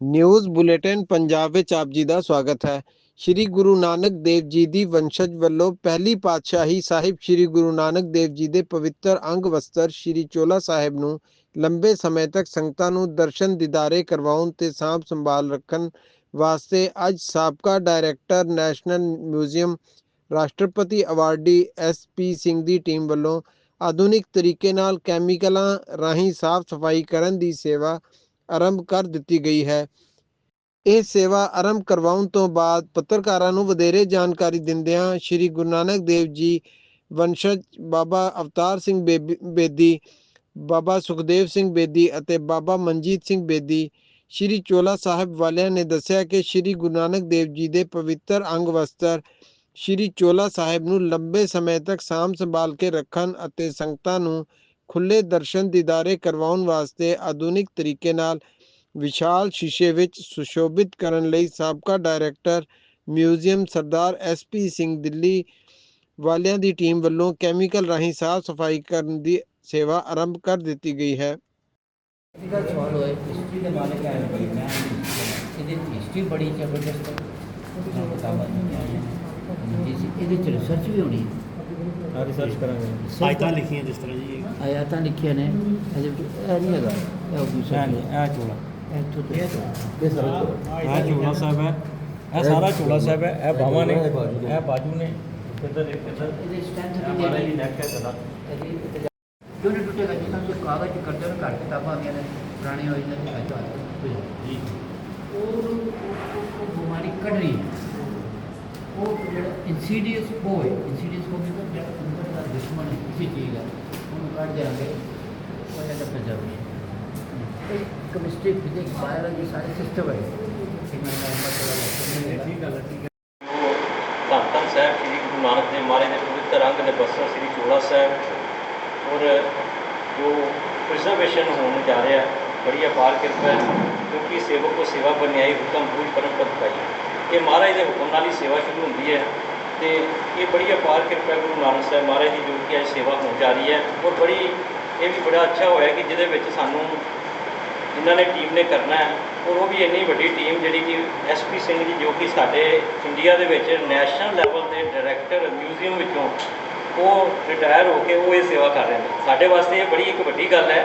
News bulletin Punjab ਵਿੱਚ ਆਪ ਜੀ ਦਾ ਸਵਾਗਤ ਹੈ। ਸ੍ਰੀ ਗੁਰੂ ਨਾਨਕ ਦੇਵ ਜੀ ਦੀ ਵੰਸ਼ਜ ਵੱਲੋਂ ਪਹਿਲੀ ਪਾਤਸ਼ਾਹੀ ਸਾਹਿਬ ਸ੍ਰੀ ਗੁਰੂ ਨਾਨਕ ਦੇਵ ਜੀ ਦੇ ਪਵਿੱਤਰ ਅੰਗ ਵਸਤਰ ਸ੍ਰੀ ਚੋਲਾ ਸਾਹਿਬ ਨੂੰ ਲੰਬੇ ਸਮੇਂ ਤੱਕ ਸੰਗਤਾਂ ਨੂੰ ਦਰਸ਼ਨ ਦਿਦਾਰੇ ਕਰਵਾਉਣ ਤੇ ਸਾਂਭ ਸੰਭਾਲ ਰੱਖਣ ਵਾਸਤੇ ਅੱਜ ਸਾਬਕਾ ਡਾਇਰੈਕਟਰ ਨੈਸ਼ਨਲ ਮਿਊਜ਼ੀਅਮ ਰਾਸ਼ਟਰਪਤੀ ਅਵਾਰਡੀ ਐਸ ਪੀ ਸਿੰਘ ਦੀ ਟੀਮ ਵੱਲੋਂ ਆਧੁਨਿਕ ਤਰੀਕੇ ਨਾਲ ਕੈਮੀਕਲਾਂ ਰਾਹੀਂ ਸਾਫ਼ ਸਫ਼ਾਈ ਕਰਨ ਦੀ ਸੇਵਾ ਆਰੰਭ ਕਰ ਦਿੱਤੀ ਗਈ ਹੈ। ਇਹ ਸੇਵਾ ਆਰੰਭ ਕਰਵਾਉਣ ਤੋਂ ਬਾਅਦ ਪੱਤਰਕਾਰਾਂ ਨੂੰ ਵਧੇਰੇ ਜਾਣਕਾਰੀ ਦਿੰਦਿਆਂ ਸ੍ਰੀ ਗੁਰੂ ਨਾਨਕ ਦੇਵ ਜੀ, ਵੰਸ਼ਜ ਬਾਬਾ ਅਵਤਾਰ ਸਿੰਘ ਬੇਦੀ, ਬਾਬਾ ਸੁਖਦੇਵ ਸਿੰਘ ਬੇਦੀ ਅਤੇ ਬਾਬਾ ਮਨਜੀਤ ਸਿੰਘ ਬੇਦੀ, ਸ੍ਰੀ ਚੋਲਾ ਸਾਹਿਬ ਵਾਲਿਆਂ ਨੇ ਦੱਸਿਆ ਕਿ ਸ੍ਰੀ ਗੁਰੂ ਨਾਨਕ ਦੇਵ ਜੀ ਦੇ ਪਵਿੱਤਰ ਅੰਗ ਵਸਤਰ ਸ੍ਰੀ ਚੋਲਾ ਸਾਹਿਬ ਨੂੰ ਲੰਬੇ ਸਮੇਂ ਤੱਕ ਸਾਂਭ ਸੰਭਾਲ ਕੇ ਰੱਖਣ ਅਤੇ ਸੰਗਤਾਂ ਨੂੰ ਖੁੱਲੇ ਦਰਸ਼ਨ ਦਿਦਾਰੇ ਕਰਵਾਉਣ ਵਾਸਤੇ ਆਧੁਨਿਕ ਤਰੀਕੇ ਨਾਲ ਵਿਸ਼ਾਲ ਸ਼ੀਸ਼ੇ ਵਿੱਚ ਸੁਸ਼ੋਭਿਤ ਕਰਨ ਲਈ ਸਾਬਕਾ director, museum Sardar SP Singh Delhi ਵਾਲਿਆਂ ਦੀ ਟੀਮ ਵੱਲੋਂ ਕੈਮੀਕਲ ਰਾਹੀਂ ਸਾਫ਼ ਸਫ਼ਾਈ ਕਰਨ ਦੀ ਸੇਵਾ ਆਰੰਭ ਕਰ ਦਿੱਤੀ ਗਈ ਹੈ। ਇਹਦਾ ਸਵਾਲ ਹੋਇਆ ਹਿਸਟਰੀ ਦੇ ਮਾਲਕ ਹੈ ਬਈ ਮੈਂ ਇਹਦੀ ਹਿਸਟਰੀ ਬੜੀ ਜ਼ਬਰਦਸਤ ਹੈ। ਮੈਂ ਕਿਤਾਬਾਂ ਨਹੀਂ ਆਈਆਂ ਜਿਸ ਇਹਦੇ ਚ ਰਿਸਰਚ ਵੀ ਹੋਣੀ ਹੈ। ਆ ਰਿਸਰਚ ਕਰਾਂਗੇ। ਆਇਤਾਂ ਲਿਖੀਆਂ ਜਿਸ ਤਰ੍ਹਾਂ ਜੀ ਆਇਤਾਂ ਲਿਖੀਆਂ ਨੇ। ਅਜੇ ਇਹ ਨਹੀਂ ਹੈਗਾ। ਇਹ ਉਹ ਵੀ ਇਹ ਨਹੀਂ ਇਹ ਚੋਲਾ। ਇੱਥੋਂ ਤੇ ਇਹ ਸਾਰਾ। ਇਹ ਚੋਲਾ। ਸਾਹਿਬ ਹੈ। ਇਹ ਸਾਰਾ ਚੋਲਾ ਸਾਹਿਬ ਹੈ। ਇਹ ਬਾਹਾਂ ਨੇ। ਇਹ ਬਾਜੂ ਨੇ। ਇੱਧਰ ਇੱਕ ਇੱਧਰ। ਇਹਦੇ ਸਟੈਂਥ ਇਹ ਵੀ ਨੈਕ ਹੈ ਸਦਾ ਕਿਉਂ ਨਹੀਂ ਟੁੱਟੇਗਾ? ਤਰ੍ਹਾਂ ਤੁਸੀਂ ਕਾਗਜ਼ ਹੋ ਨਾ ਘਰ ਕਿਤਾਬਾਂ ਆਉਂਦੀਆਂ ਨੇ ਪੁਰਾਣੇ ਹੋਏ ਨੇ ਅੱਜ ਜੀ ਉਹ ਉਹ ਬਿਮਾਰੀ ਕੱਢ ਰਹੀ ਹੈ। ਉਹ ਜਿਹੜਾ ਇਨਸੀਡੀਅਸ ਹੋਏ ਇਨਸੀਡੀਅਸ ਹੋ ਗਿਆ ਜਿਹੜਾ ਅੰਦਰ ਦਾ ਦੁਸ਼ਮਣ ਹੈ ਕਿਸੇ ਚੀਜ਼ ਦਾ ਉਹਨੂੰ ਕੱਢ ਦਿਆਂਗੇ ਉਹ ਜਿਹੜਾ ਪ੍ਰਜ਼ਰਵੇਸ਼ਨ ਇਹ ਕੈਮਿਸਟਰੀ ਫਿਜ਼ਿਕਸ ਬਾਇਓਲੋਜੀ ਸਾਰੇ ਸਿਸਟਮ ਹੈ ਇਹਨਾਂ ਦਾ ਮਤਲਬ ਠੀਕ ਗੱਲ ਹੈ ਠੀਕ ਹੈ ਧੰਨ ਧੰਨ ਸਾਹਿਬ ਸ੍ਰੀ ਗੁਰੂ ਨਾਨਕ ਦੇਵ ਮਹਾਰਾਜ ਦੇ ਪਵਿੱਤਰ ਅੰਗ ਨੇ ਬਸਰ ਸ੍ਰੀ ਚੋਲਾ ਸਾਹਿਬ ਔਰ ਜੋ ਪ੍ਰਿਜ਼ਰਵੇਸ਼ਨ ਹੋਣ ਜਾ ਰਿਹਾ ਬੜੀ ਅਪਾਰ ਕਿਰਪਾ ਹੈ ਕਿਉਂਕਿ ਸੇਵਕ ਕੋ ਸੇਵਾ ਬਨਿਆਈ ਹੁਕਮ ਪੂਜ ਪਰਮ ਪਦ ਪਾਈ ਇਹ ਮਹਾਰਾਜ ਦੇ ਹੁਕਮ ਨਾਲ ਹੀ ਸੇਵਾ ਸ਼ੁਰੂ ਹੁੰਦੀ ਹੈ ਤੇ ਇਹ ਬੜੀ ਅਪਾਰ ਕਿਰਪਾ ਗੁਰੂ ਨਾਨਕ ਸਾਹਿਬ ਮਹਾਰਾਜ ਦੀ ਜੋ ਕਿ ਅੱਜ ਸੇਵਾ ਹੋਣ ਜਾ ਰਹੀ ਹੈ ਔਰ ਬੜੀ, ਇਹ ਵੀ ਬੜਾ ਅੱਛਾ ਹੋਇਆ ਕਿ ਜਿਹਦੇ ਵਿੱਚ ਸਾਨੂੰ ਜਿਨ੍ਹਾਂ ਨੇ ਟੀਮ ਨੇ ਕਰਨਾ ਹੈ ਔਰ ਉਹ ਵੀ ਇੰਨੀ ਵੱਡੀ ਟੀਮ ਜਿਹੜੀ ਕਿ ਐਸਪੀ ਸਿੰਘ ਜੀ ਜੋ ਕਿ ਸਾਡੇ ਇੰਡੀਆ ਦੇ ਵਿੱਚ ਨੈਸ਼ਨਲ ਲੈਵਲ ਦੇ ਡਾਇਰੈਕਟਰ ਮਿਊਜ਼ੀਅਮ ਵਿੱਚੋਂ ਉਹ ਰਿਟਾਇਰ ਹੋ ਕੇ ਉਹ ਇਹ ਸੇਵਾ ਕਰ ਰਹੇ ਨੇ। ਸਾਡੇ ਵਾਸਤੇ ਇਹ ਬੜੀ ਇੱਕ ਵੱਡੀ ਗੱਲ ਹੈ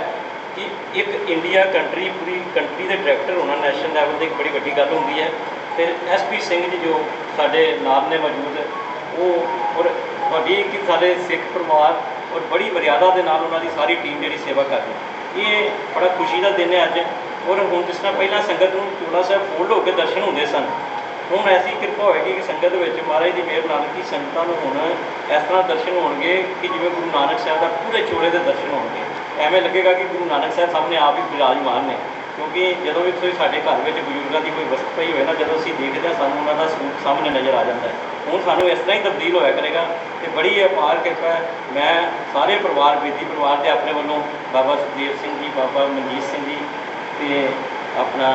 ਕਿ ਇੱਕ ਇੰਡੀਆ ਕੰਟਰੀ ਪੂਰੀ ਕੰਟਰੀ ਦੇ ਡਾਇਰੈਕਟਰ ਹੋਣਾ ਨੈਸ਼ਨਲ ਲੈਵਲ ਤੇ ਇੱਕ ਬੜੀ ਵੱਡੀ ਗੱਲ ਹੁੰਦੀ ਹੈ। ਤੇ ਐਸਪੀ ਸਿੰਘ ਜੀ ਜੋ ਸਾਡੇ ਨਾਲ ਨੇ ਮੌਜੂਦ, ਉਹ ਔਰ ਵੱਡੀ ਕਿ ਸਾਡੇ ਸਿੱਖ ਪਰਿਵਾਰ ਔਰ ਬੜੀ ਮਰਿਆਦਾ ਦੇ ਨਾਲ ਉਹਨਾਂ ਦੀ ਸਾਰੀ ਟੀਮ ਜਿਹੜੀ ਸੇਵਾ ਕਰ ਰਹੀ ਇਹ ਬੜਾ ਖੁਸ਼ੀ ਦਾ ਦਿਨ ਹੈ ਅੱਜ ਔਰ ਹੁਣ ਜਿਸ ਤਰ੍ਹਾਂ ਪਹਿਲਾਂ ਸੰਗਤ ਨੂੰ ਚੋਲਾ ਸਾਹਿਬ ਫੋਲਡ ਹੋ ਕੇ ਦਰਸ਼ਨ ਹੁੰਦੇ ਸਨ, ਹੁਣ ਐਸੀ ਕਿਰਪਾ ਹੋਏਗੀ ਕਿ ਸੰਗਤ ਵਿੱਚ ਮਹਾਰਾਜ ਦੀ ਮਿਹਰ ਨਾਲ ਕਿ ਸੰਗਤਾਂ ਨੂੰ ਹੁਣ ਇਸ ਤਰ੍ਹਾਂ ਦਰਸ਼ਨ ਹੋਣਗੇ ਕਿ ਜਿਵੇਂ ਗੁਰੂ ਨਾਨਕ ਸਾਹਿਬ ਦਾ ਪੂਰੇ ਚੋਲੇ ਦੇ ਦਰਸ਼ਨ ਹੋਣਗੇ। ਐਵੇਂ ਲੱਗੇਗਾ ਕਿ ਗੁਰੂ ਨਾਨਕ ਸਾਹਿਬ ਸਾਹਮਣੇ ਆਪ ਹੀ ਬਿਰਾਜਮਾਨ ਨੇ। ਕਿਉਂਕਿ ਜਦੋਂ ਵੀ ਤੁਸੀਂ ਸਾਡੇ ਘਰ ਵਿੱਚ ਬਜ਼ੁਰਗਾਂ ਦੀ ਕੋਈ ਵਸਤ ਪਈ ਹੋਏ ਨਾ, ਜਦੋਂ ਅਸੀਂ ਦੇਖਦੇ ਹਾਂ, ਸਾਨੂੰ ਉਹਨਾਂ ਦਾ ਸਰੂਪ ਸਾਹਮਣੇ ਨਜ਼ਰ ਆ ਜਾਂਦਾ ਹੈ। ਹੁਣ ਸਾਨੂੰ ਇਸ ਤਰ੍ਹਾਂ ਹੀ ਤਬਦੀਲ ਹੋਇਆ ਕਰੇਗਾ ਤੇ ਬੜੀ ਅਪਾਰ ਕਿਰਪਾ ਮੈਂ ਸਾਰੇ ਪਰਿਵਾਰ, ਬੇਦੀ ਪਰਿਵਾਰ ਦੇ ਆਪਣੇ ਵੱਲੋਂ ਬਾਬਾ ਸੁਖਦੇਵ ਸਿੰਘ ਜੀ, ਬਾਬਾ ਮਨਜੀਤ ਸਿੰਘ ਜੀ ਤੇ ਆਪਣਾ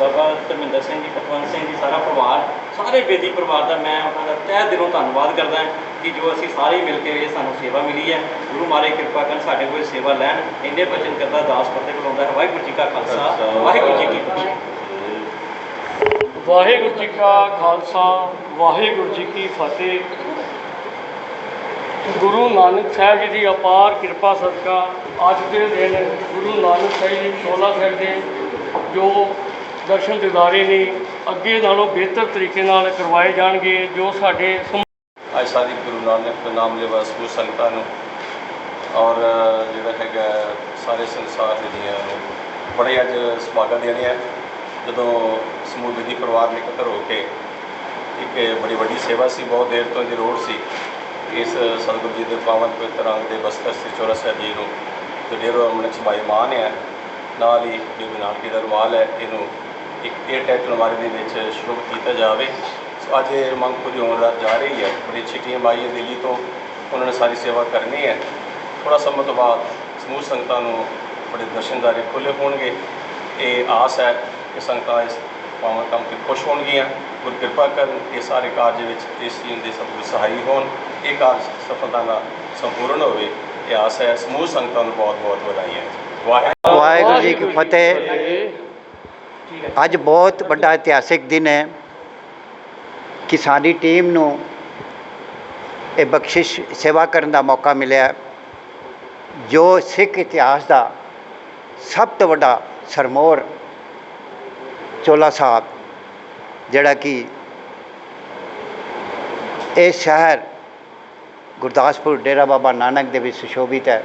ਬਾਬਾ ਧਰਮਿੰਦਰ ਸਿੰਘ ਜੀ ਪਤਵੰਤ ਸਿੰਘ ਜੀ, ਸਾਰਾ ਪਰਿਵਾਰ, ਸਾਰੇ ਬੇਦੀ ਪਰਿਵਾਰ ਦਾ ਮੈਂ ਉਹਨਾਂ ਦਾ ਤਹਿ ਦਿਲੋਂ ਧੰਨਵਾਦ ਕਰਦਾ ਹਾਂ। ਕਿ ਜੋ ਅਸੀਂ ਸਾਰੇ ਮਿਲ ਕੇ ਇਹ ਸਾਨੂੰ ਸੇਵਾ ਮਿਲੀ ਹੈ ਗੁਰੂ ਮਹਾਰਾਜ ਕਿਰਪਾ ਕਰਨ ਸਾਡੇ ਕੋਲ ਸੇਵਾ ਲੈਣ ਇੰਨੇ ਬਚਨ ਕਰਦਾ ਦਾਸ ਫਤਿਹ ਬੁਲਾਉਂਦਾ ਹੈ। ਵਾਹਿਗੁਰੂ ਜੀ ਕਾ ਖਾਲਸਾ ਵਾਹਿਗੁਰੂ ਜੀ ਕੀ ਫਤਿਹ। ਵਾਹਿਗੁਰੂ ਜੀ ਕਾ ਖਾਲਸਾ ਵਾਹਿਗੁਰੂ ਜੀ ਕੀ ਫਤਿਹ। ਗੁਰੂ ਨਾਨਕ ਸਾਹਿਬ ਜੀ ਦੀ ਅਪਾਰ ਕਿਰਪਾ ਸਦਕਾ ਅੱਜ ਦੇ ਦਿਨ ਗੁਰੂ ਨਾਨਕ ਸਾਹਿਬ ਜੀ ਚੋਲਾ ਸਾਹਿਬ ਦੇ ਜੋ ਦਰਸ਼ਨ ਦਿਦਾਰੇ ਨੇ ਅੱਗੇ ਨਾਲੋਂ ਬਿਹਤਰ ਤਰੀਕੇ ਨਾਲ ਕਰਵਾਏ ਜਾਣਗੇ ਜੋ ਸਾਡੇ ਅੱਜ ਸਾਰੀ ਗੁਰੂ ਨਾਨਕ ਦੇ ਨਾਮ ਲੈਵਾ ਸਮੂਹ ਸੰਗਤਾਂ ਨੂੰ ਔਰ ਜਿਹੜਾ ਹੈਗਾ ਸਾਰੇ ਸੰਸਾਰ ਦੇ ਜੀਆਂ ਬੜੇ ਅੱਜ ਸੁਭਾਗਾ ਦੇਣੇ ਆ। ਜਦੋਂ ਸਮੂਹ ਵਿਧੀ ਪਰਿਵਾਰ ਨੇ ਇਕੱਤਰ ਹੋ ਕੇ ਇੱਕ ਬੜੀ ਵੱਡੀ ਸੇਵਾ ਸੀ, ਬਹੁਤ ਦੇਰ ਤੋਂ ਦੀ ਲੋੜ ਸੀ। ਇਸ ਸਤਿਗੁਰੂ ਜੀ ਦੇ ਪਾਵਨ ਪਵਿੱਤਰ ਅੰਗ ਦੇ ਬਸਤਰ ਸ੍ਰੀ ਚੋਰਾ ਸਾਹਿਬ ਜੀ ਨੂੰ ਤੇ ਡੇਰੋ ਅਮਨਕ ਸਭਾਈ ਮਾਨ ਹੈ ਨਾਲ ਹੀ ਬੀਬੀ ਨਾਨਕੀ ਦਾ ਰੁਮਾਲ ਹੈ, ਇਹਨੂੰ ਇੱਕ ਏਅਰ ਟੈਟ ਅਲਮਾਰੀ ਦੇ ਵਿੱਚ ਸ਼ੁਰੂ ਕੀਤਾ ਜਾਵੇ। ਅੱਜ ਇਹ ਮੰਗ ਪੂਰੀ ਹੋਣ ਰਾ- ਜਾ ਰਹੀ ਹੈ। ਬੜੀ ਅੱਛੀ ਟੀਮ ਆਈ ਹੈ ਦਿੱਲੀ ਤੋਂ। ਉਹਨਾਂ ਨੇ ਸਾਰੀ ਸੇਵਾ ਕਰਨੀ ਹੈ। ਥੋੜਾ ਸਮਾਂ ਤੋਂ ਬਾਅਦ ਸਮੂਹ ਸੰਗਤਾਂ ਨੂੰ ਬੜੇ ਦਰਸ਼ਨਦਾਰੇ ਖੁੱਲ੍ਹੇ ਹੋਣਗੇ। ਇਹ ਆਸ ਹੈ ਕਿ ਸੰਗਤਾਂ ਇਸ ਪਾਵਨ ਕੰਮ ਤੇ ਖੁਸ਼ ਹੋਣਗੀਆਂ। ਗੁਰ ਕਿਰਪਾ ਕਰਨ ਇਹ ਸਾਰੇ ਕਾਰਜ ਵਿੱਚ ਇਸ ਚੀਜ਼ ਦੇ ਸਭ ਸਹਾਈ ਹੋਣ। ਇਹ ਕਾਰਜ ਸਫਲਤਾ ਨਾਲ ਸੰਪੂਰਨ ਹੋਵੇ। ਇਹ ਆਸ ਹੈ ਸਮੂਹ ਸੰਗਤਾਂ ਨੂੰ ਬਹੁਤ ਬਹੁਤ ਵਧਾਈਆਂ ਵਾਹਿਗੁਰੂ ਵਾਹਿਗੁਰੂ ਜੀ ਕੀ ਫਤਿਹ। ਅੱਜ ਬਹੁਤ ਵੱਡਾ ਇਤਿਹਾਸਿਕ ਦਿਨ ਹੈ। ਕਿ ਸਾਡੀ ਟੀਮ ਨੂੰ ਇਹ ਬਖਸ਼ਿਸ਼ ਸੇਵਾ ਕਰਨ ਦਾ ਮੌਕਾ ਮਿਲਿਆ। ਜੋ ਸਿੱਖ ਇਤਿਹਾਸ ਦਾ ਸਭ ਤੋਂ ਵੱਡਾ ਸਰਮੋਰ ਚੋਲਾ ਸਾਹਿਬ ਜਿਹੜਾ ਕਿ ਇਹ ਸ਼ਹਿਰ ਗੁਰਦਾਸਪੁਰ ਡੇਰਾ ਬਾਬਾ ਨਾਨਕ ਦੇ ਵਿੱਚ ਸੁਸ਼ੋਭਿਤ ਹੈ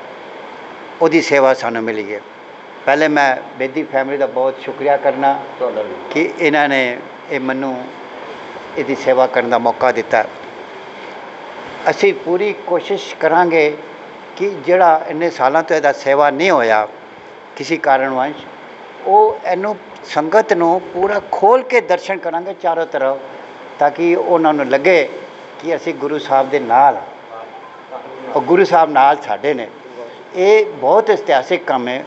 ਉਹਦੀ ਸੇਵਾ ਸਾਨੂੰ ਮਿਲੀ ਹੈ। ਪਹਿਲੇ ਮੈਂ ਬੇਦੀ ਫੈਮਿਲੀ ਦਾ ਬਹੁਤ ਸ਼ੁਕਰੀਆ ਕਰਨਾ ਕਿ ਇਹਨਾਂ ਨੇ ਇਹ ਮੈਨੂੰ ਇਹਦੀ ਸੇਵਾ ਕਰਨ ਦਾ ਮੌਕਾ ਦਿੱਤਾ। ਅਸੀਂ ਪੂਰੀ ਕੋਸ਼ਿਸ਼ ਕਰਾਂਗੇ ਕਿ ਜਿਹੜਾ ਇੰਨੇ ਸਾਲਾਂ ਤੋਂ ਇਹਦਾ ਸੇਵਾ ਨਹੀਂ ਹੋਇਆ ਕਿਸੇ ਕਾਰਨ ਵੰਸ਼ ਉਹ ਇਹਨੂੰ ਸੰਗਤ ਨੂੰ ਪੂਰਾ ਖੋਲ ਕੇ ਦਰਸ਼ਨ ਕਰਾਂਗੇ ਚਾਰੋਂ ਤਰਫ, ਤਾਂ ਕਿ ਉਹਨਾਂ ਨੂੰ ਲੱਗੇ ਕਿ ਅਸੀਂ ਗੁਰੂ ਸਾਹਿਬ ਦੇ ਨਾਲ ਉਹ ਗੁਰੂ ਸਾਹਿਬ ਨਾਲ ਸਾਡੇ ਨੇ। ਇਹ ਬਹੁਤ ਇਤਿਹਾਸਿਕ ਕੰਮ ਹੈ।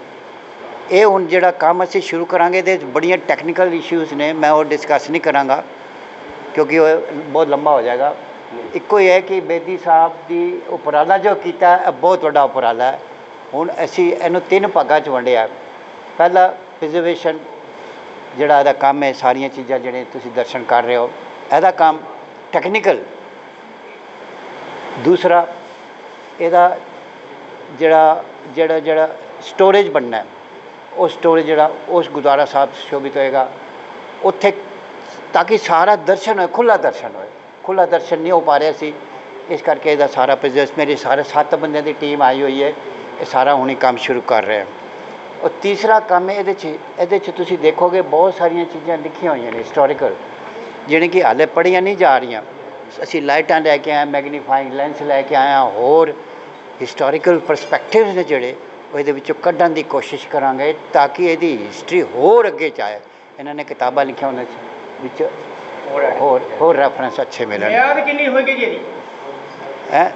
ਇਹ ਹੁਣ ਜਿਹੜਾ ਕੰਮ ਅਸੀਂ ਸ਼ੁਰੂ ਕਰਾਂਗੇ, ਇਹਦੇ ਵਿੱਚ ਬੜੀਆਂ ਟੈਕਨੀਕਲ ਇਸ਼ੂਜ਼ ਨੇ, ਮੈਂ ਉਹ ਡਿਸਕਸ ਨਹੀਂ ਕਰਾਂਗਾ। ਕਿਉਂਕਿ ਉਹ ਬਹੁਤ ਲੰਬਾ ਹੋ ਜਾਏਗਾ। ਇੱਕੋ ਹੀ ਹੈ ਕਿ ਬੇਦੀ ਸਾਹਿਬ ਦੀ ਉਪਰਾਲਾ ਜੋ ਕੀਤਾ ਇਹ ਬਹੁਤ ਵੱਡਾ ਉਪਰਾਲਾ ਹੈ। ਹੁਣ ਅਸੀਂ ਇਹਨੂੰ ਤਿੰਨ ਭਾਗਾਂ 'ਚ ਵੰਡਿਆ ਪਹਿਲਾ ਪ੍ਰੀਜ਼ਰਵੇਸ਼ਨ ਜਿਹੜਾ ਇਹਦਾ ਕੰਮ ਹੈ, ਸਾਰੀਆਂ ਚੀਜ਼ਾਂ ਜਿਹੜੇ ਤੁਸੀਂ ਦਰਸ਼ਨ ਕਰ ਰਹੇ ਹੋ। ਇਹਦਾ ਕੰਮ ਟੈਕਨੀਕਲ ਦੂਸਰਾ, ਇਹਦਾ ਜਿਹੜਾ ਜਿਹੜਾ ਜਿਹੜਾ ਸਟੋਰੇਜ ਬਣਨਾ ਉਹ ਸਟੋਰੇਜ ਜਿਹੜਾ, ਉਸ ਗੁਰਦੁਆਰਾ ਸਾਹਿਬ ਸ਼ੋਭਿਤ ਹੋਏਗਾ। ਉੱਥੇ ਤਾਂ ਕਿ ਸਾਰਾ ਦਰਸ਼ਨ ਹੋਏ ਖੁੱਲਾ ਦਰਸ਼ਨ ਹੋਏ ਖੁੱਲਾ ਦਰਸ਼ਨ ਨਹੀਂ ਹੋ ਪਾ ਰਿਹਾ ਸੀ ਇਸ ਕਰਕੇ ਇਹਦਾ ਸਾਰਾ ਬਿਜ਼ਨਸ ਮੇਰੇ ਸਾਰੇ ਸੱਤ ਬੰਦਿਆਂ ਦੀ ਟੀਮ ਆਈ ਹੋਈ ਹੈ ਇਹ ਸਾਰਾ ਹੁਣੀ ਕੰਮ ਸ਼ੁਰੂ ਕਰ ਰਿਹਾ ਔਰ ਤੀਸਰਾ ਕੰਮ ਹੈ ਇਹਦੇ 'ਚ ਇਹਦੇ 'ਚ ਤੁਸੀਂ ਦੇਖੋਗੇ ਬਹੁਤ ਸਾਰੀਆਂ ਚੀਜ਼ਾਂ ਲਿਖੀਆਂ ਹੋਈਆਂ ਨੇ ਹਿਸਟੋਰੀਕਲ ਜਿਹੜੇ ਕਿ ਹਾਲੇ ਪੜ੍ਹੀਆਂ ਨਹੀਂ ਜਾ ਰਹੀਆਂ ਅਸੀਂ ਲਾਈਟਾਂ ਲੈ ਕੇ ਆਏ ਮੈਗਨੀਫਾਈਂਗ ਲੈਂਸ ਲੈ ਕੇ ਆਏ ਹਾਂ ਹੋਰ ਹਿਸਟੋਰੀਕਲ ਪਰਸਪੈਕਟਿਵਸ ਨੇ ਜਿਹੜੇ ਉਹ ਇਹਦੇ ਵਿੱਚੋਂ ਕੱਢਣ ਦੀ ਕੋਸ਼ਿਸ਼ ਕਰਾਂਗੇ ਤਾਂ ਕਿ ਇਹਦੀ ਹਿਸਟਰੀ ਹੋਰ ਅੱਗੇ ਜਾਏ ਇਹਨਾਂ ਨੇ ਕਿਤਾਬਾਂ ਲਿਖੀਆਂ ਉਹਨਾਂ 'ਚ ਵਿੱਚ ਹੋਰ ਹੋਰ ਰੈਫਰੈਂਸ ਅੱਛੇ ਮਿਲਣ। ਮਿਆਦ ਕਿੰਨੀ ਹੋਏਗੀ ਜੀ ਹੈ?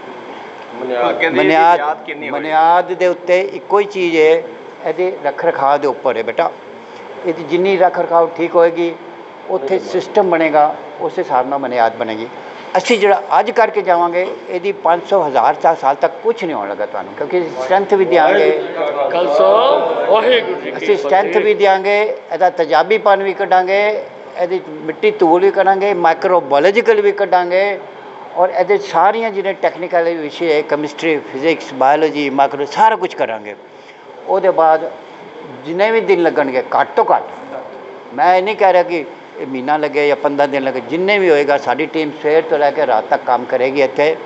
ਬੁਨਿਆਦ ਮਿਆਦ ਕਿੰਨੀ ਹੋਈ ਬੁਨਿਆਦ ਦੇ ਉੱਤੇ ਇੱਕੋ ਹੀ ਚੀਜ਼ ਹੈ ਇਹਦੇ ਰੱਖ ਰਖਾਅ ਦੇ ਉੱਪਰ ਹੈ ਬੇਟਾ। ਇਹਦੀ ਜਿੰਨੀ ਰੱਖ ਰਖਾਅ ਠੀਕ ਹੋਏਗੀ ਉੱਥੇ ਸਿਸਟਮ ਬਣੇਗਾ ਉਸ ਹਿਸਾਬ ਨਾਲ ਬੁਨਿਆਦ ਬਣੇਗੀ। ਅਸੀਂ ਜਿਹੜਾ ਅੱਜ ਕਰਕੇ ਜਾਵਾਂਗੇ ਇਹਦੀ 500 ਹਜ਼ਾਰ ਚਾਰ ਸਾਲ ਤੱਕ ਕੁਝ ਨਹੀਂ ਹੋਣ ਲੱਗਾ ਤੁਹਾਨੂੰ ਕਿਉਂਕਿ ਸਟਰੈਂਥ ਵੀ ਦਿਆਂਗੇ। ਖਾਲਸਾ ਵਾਹਿਗੁਰੂ ਜੀ ਅਸੀਂ ਸਟਰੈਂਥ ਵੀ ਦਿਆਂਗੇ ਇਹਦਾ ਤਜਾਬੀਪਨ ਵੀ ਕੱਢਾਂਗੇ ਇਹਦੀ ਮਿੱਟੀ ਧੂਲ ਵੀ ਕਰਾਂਗੇ ਮਾਈਕਰੋਬਾਇਓਲੋਜੀਕਲ ਵੀ ਕੱਢਾਂਗੇ ਔਰ ਇਹਦੇ ਸਾਰੀਆਂ ਜਿਹੜੇ ਟੈਕਨੀਕਲ ਵਿਸ਼ੇ ਹੈ ਕੈਮਿਸਟਰੀ ਫਿਜ਼ਿਕਸ ਬਾਇਓਲੋਜੀ ਮਾਈਕਰੋ ਸਾਰਾ ਕੁਝ ਕਰਾਂਗੇ। ਉਹਦੇ ਬਾਅਦ ਜਿੰਨੇ ਵੀ ਦਿਨ ਲੱਗਣਗੇ ਘੱਟ ਤੋਂ ਘੱਟ। ਮੈਂ ਇਹ ਨਹੀਂ ਕਹਿ ਰਿਹਾ ਕਿ ਇਹ ਮਹੀਨਾ ਲੱਗੇ ਜਾਂ 15 ਦਿਨ ਲੱਗੇ ਜਿੰਨੇ ਵੀ ਹੋਏਗਾ ਸਾਡੀ ਟੀਮ ਸਵੇਰ ਤੋਂ ਲੈ ਕੇ ਰਾਤ ਤੱਕ ਕੰਮ ਕਰੇਗੀ ਇੱਥੇ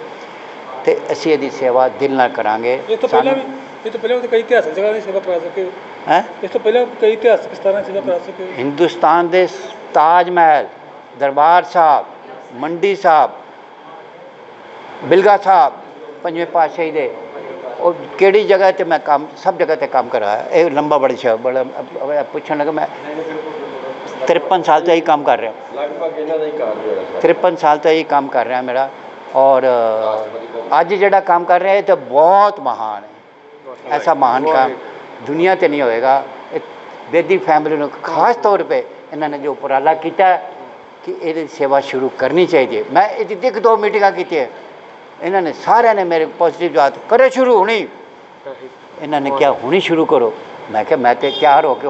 ਤੇ ਅਸੀਂ ਇਹਦੀ ਸੇਵਾ ਦਿਲ ਨਾਲ ਕਰਾਂਗੇ। ਇਸ ਤੋਂ ਪਹਿਲਾਂ ਵੀ ਇਹ ਤੋਂ ਪਹਿਲਾਂ ਕਈ ਇਤਿਹਾਸਕ ਜਗ੍ਹਾ ਦੀ ਸੇਵਾ ਕਰਾ ਚੁੱਕੇ ਹੋ? ਇਸ ਤੋਂ ਪਹਿਲਾਂ ਕਈ ਇਤਿਹਾਸਕ ਸਥਾਨਾਂ ਦੀ ਸੇਵਾ ਕਰਾ ਹੋ ਹਿੰਦੁਸਤਾਨ ਦੇ ਤਾਜ ਮਹਿਲ ਦਰਬਾਰ ਸਾਹਿਬ ਮੰਡੀ ਸਾਹਿਬ ਬਿਲਗਾ ਸਾਹਿਬ ਪੰਜਵੇਂ ਪਾਤਸ਼ਾਹੀ ਦੇ। ਉਹ ਕਿਹੜੀ ਜਗ੍ਹਾ ਤੇ ਮੈਂ ਕੰਮ ਸਭ ਜਗ੍ਹਾ ਤੇ ਕੰਮ ਕਰਾਇਆ ਇਹ ਲੰਬਾ ਬੜਾ ਸ਼ਬਦ ਬੜਾ ਪੁੱਛਣ ਲੱਗਾ ਮੈਂ। 53 ਸਾਲ ਤੋਂ ਇਹੀ ਕੰਮ ਕਰ ਰਿਹਾ। ਲਗਭਗ ਇਹਨਾਂ ਦਾ ਹੀ ਕਾਰਜ ਹੋਇਆ 53 ਸਾਲ ਤੋਂ ਇਹੀ ਕੰਮ ਕਰ ਰਿਹਾ ਮੇਰਾ। ਔਰ ਅੱਜ ਜਿਹੜਾ ਕੰਮ ਕਰ ਰਿਹਾ ਇਹ ਤਾਂ ਬਹੁਤ ਮਹਾਨ ਹੈ। ਐਸਾ ਮਹਾਨ ਕੰਮ ਦੁਨੀਆ ਤੇ ਨਹੀਂ ਹੋਏਗਾ। ਬੇਦੀ ਫੈਮਿਲੀ ਨੂੰ ਖਾਸ ਤੌਰ ਤੇ ਇਹਨਾਂ ਨੇ ਜੋ ਉਪਰਾਲਾ ਕੀਤਾ ਕਿ ਇਹਦੀ ਸੇਵਾ ਸ਼ੁਰੂ ਕਰਨੀ ਚਾਹੀਦੀ ਹੈ। ਮੈਂ ਇਹਦੀ ਦਿੱਕ ਦੋ ਮੀਟਿੰਗਾਂ ਕੀਤੀਆਂ। ਇਹਨਾਂ ਨੇ ਸਾਰਿਆਂ ਨੇ ਮੇਰੇ ਪੋਜ਼ਿਟਿਵ ਜਵਾਬ ਕਰੋ ਸ਼ੁਰੂ ਹੁਣੀ। ਇਹਨਾਂ ਨੇ ਕਿਹਾ ਹੁਣੀ ਸ਼ੁਰੂ ਕਰੋ। ਮੈਂ ਕਿਹਾ ਮੈਂ ਤੇ ਤਿਆਰ ਹੋ ਕੇ